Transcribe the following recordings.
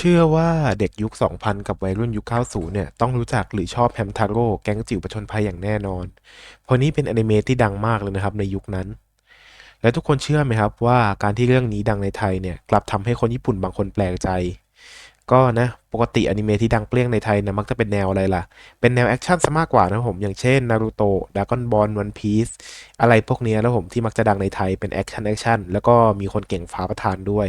เชื่อว่าเด็กยุค 2000 กับวัยรุ่นยุค 90 เนี่ย ต้องรู้จักหรือชอบแฮมทาโร่แก๊งจิ๋วผจญภัยอย่างแน่นอน เพราะนี่เป็นอนิเมะที่ดังมากเลยนะครับในยุคนั้น และทุกคนเชื่อไหมครับว่าการที่เรื่องนี้ดังในไทยเนี่ย กลับทำให้คนญี่ปุ่นบางคนแปลกใจ ก็นะ ปกติอนิเมะที่ดังเปรี้ยงในไทยนะมักจะเป็นแนวอะไรล่ะ เป็นแนวแอคชั่นซะมากกว่านะผม อย่างเช่นนารูโตะดากอนบอลวันพีซอะไรพวกนี้แล้วผมที่มักจะดังในไทยเป็นแอคชั่นแอคชั่นแล้วก็มีคนเก่งฟ้าประทานด้วย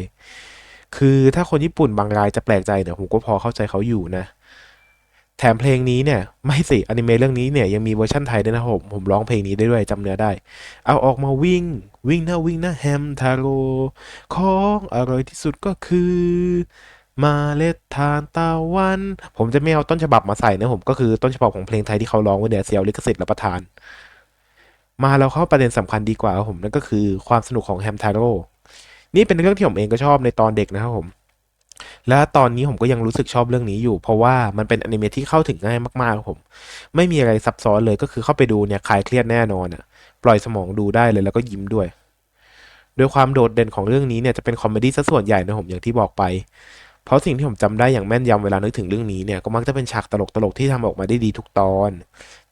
คือถ้าคนญี่ปุ่นบางรายจะแปลกใจเนี่ยผมก็พอเข้าใจเขาอยู่นะ แถมเพลงนี้เนี่ย ไม่สิอนิเมะเรื่องนี้เนี่ยยังมีเวอร์ชั่นไทยด้วยนะผมผมร้องเพลงนี้ได้ด้วยจำเนื้อได้ เอาออกมาวิ่ง วิ่งนะวิ่งนะแฮมทาโร่ของอร่อยที่สุดก็คือมาเล็ดทานตะวัน ผมจะไม่เอาต้นฉบับมาใส่นะผมก็คือต้นฉบับของเพลงไทยที่เขาร้องไว้เนี่ยเสียลิขสิทธิ์รับประทาน มาเราเข้าประเด็นสำคัญดีกว่าผมนั่นก็คือความสนุกของแฮมทาโร่ นี่เป็นเรื่องที่ผมเองก็ชอบในตอนเด็กนะครับผม และตอนนี้ผมก็ยังรู้สึกชอบเรื่องนี้อยู่ เพราะว่ามันเป็นอนิเมะที่เข้าถึงง่ายมากๆครับผม ไม่มีอะไรซับซ้อนเลยก็คือเข้าไปดูเนี่ยคลายเครียดแน่นอนอะปล่อยสมองดูได้เลยแล้วก็ยิ้มด้วยโดยความโดดเด่นของเรื่องนี้เนี่ยจะเป็นคอมเมดี้ซะส่วนใหญ่นะผมอย่างที่บอกไป เพราะสิ่งที่ผมจำได้อย่างแม่นยำเวลานึกถึงเรื่องนี้เนี่ยก็มักจะเป็นฉากตลกๆที่ทำออกมาได้ดีทุกตอน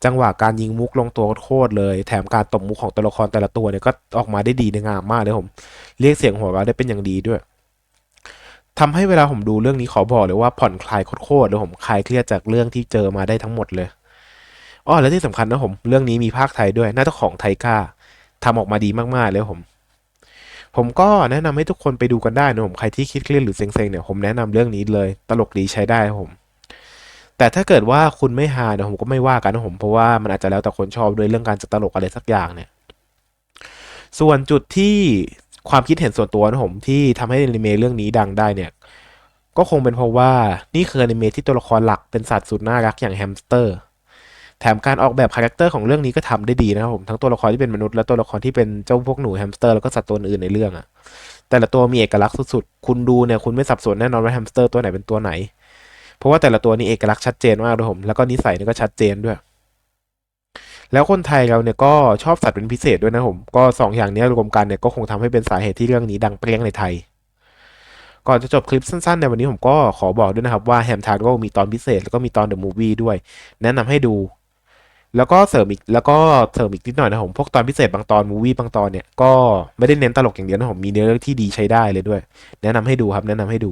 จังหวะการยิงมุกลงตัวโคตรเลย แถมการตบมุกของตัวละครแต่ละตัวเนี่ยก็ออกมาได้ดีในงามมากเลยผม เรียกเสียงหัวเราะได้เป็นอย่างดีด้วยทำให้เวลาผมดูเรื่องนี้ขอบอกเลยว่าผ่อนคลายโคตรเลยผมคลายเครียดจากเรื่องที่เจอมาได้ทั้งหมดเลยอ้อและที่สำคัญนะผม เรื่องนี้มีภาคไทยด้วยน่าจะของไทก้าทำออกมาดีมากๆเลยผม ผมก็แนะนำให้ทุกคนไปดูกันได้นะผมใครที่คิดเครียดหรือเซ็งๆเนี่ยผมแนะนำเรื่องนี้เลย ตลกดีใช้ได้ครับผม แต่ถ้าเกิดว่าคุณไม่ฮาเนี่ยผมก็ไม่ว่ากันนะผมเพราะว่ามันอาจจะแล้วแต่คนชอบด้วยเรื่องการจะตลกอะไรสักอย่างเนี่ย ส่วนจุดที่ความคิดเห็นส่วนตัวนะผมที่ทำให้อนิเมะเรื่องนี้ดังได้เนี่ย ก็คงเป็นเพราะว่านี่คืออนิเมะที่ตัวละครหลักเป็นสัตว์สุดน่ารักอย่างแฮมสเตอร์ แถมการออกแบบคาแรคเตอร์ของเรื่องนี้ก็ทำได้ดีนะครับผมทั้งตัวละครที่เป็นมนุษย์และตัวละครที่เป็นเจ้าพวกหนูแฮมสเตอร์แล้วก็สัตว์ตัวอื่นในเรื่องอะแต่ละตัวมีเอกลักษณ์สุดๆ คุณดูเนี่ยคุณไม่สับสนแน่นอนว่าแฮมสเตอร์ตัวไหนเป็นตัวไหน เพราะว่าแต่ละตัวนี่เอกลักษณ์ชัดเจนมากเลยผม แล้วก็นิสัยนี่ก็ชัดเจนด้วย แล้วคนไทยเราเนี่ยก็ชอบสัตว์เป็นพิเศษด้วยนะผม ก็สองอย่างนี้รวมกันเนี่ยก็คงทำให้เป็นสาเหตุที่เรื่องนี้ดังเปรี้ยงในไทย ก่อนจะจบคลิปสั้นๆในวันนี้ผมก็ขอบอกด้วยนะครับว่าแฮมทาโร่มีตอนพิเศษแล้วก็มีตอนเดอะมูฟวี่ด้วย แนะนำให้ดูแล้วก็เสริมอีกแล้วก็เสริมอีกนิดหน่อยนะผมพวกตอนพิเศษบางตอนมูวี่บางตอนเนี่ยก็ไม่ได้เน้นตลกอย่างเดียวนะผมมีเนื้อเรื่องที่ดีใช้ได้เลยด้วย แนะนำให้ดูครับแนะนำให้ดู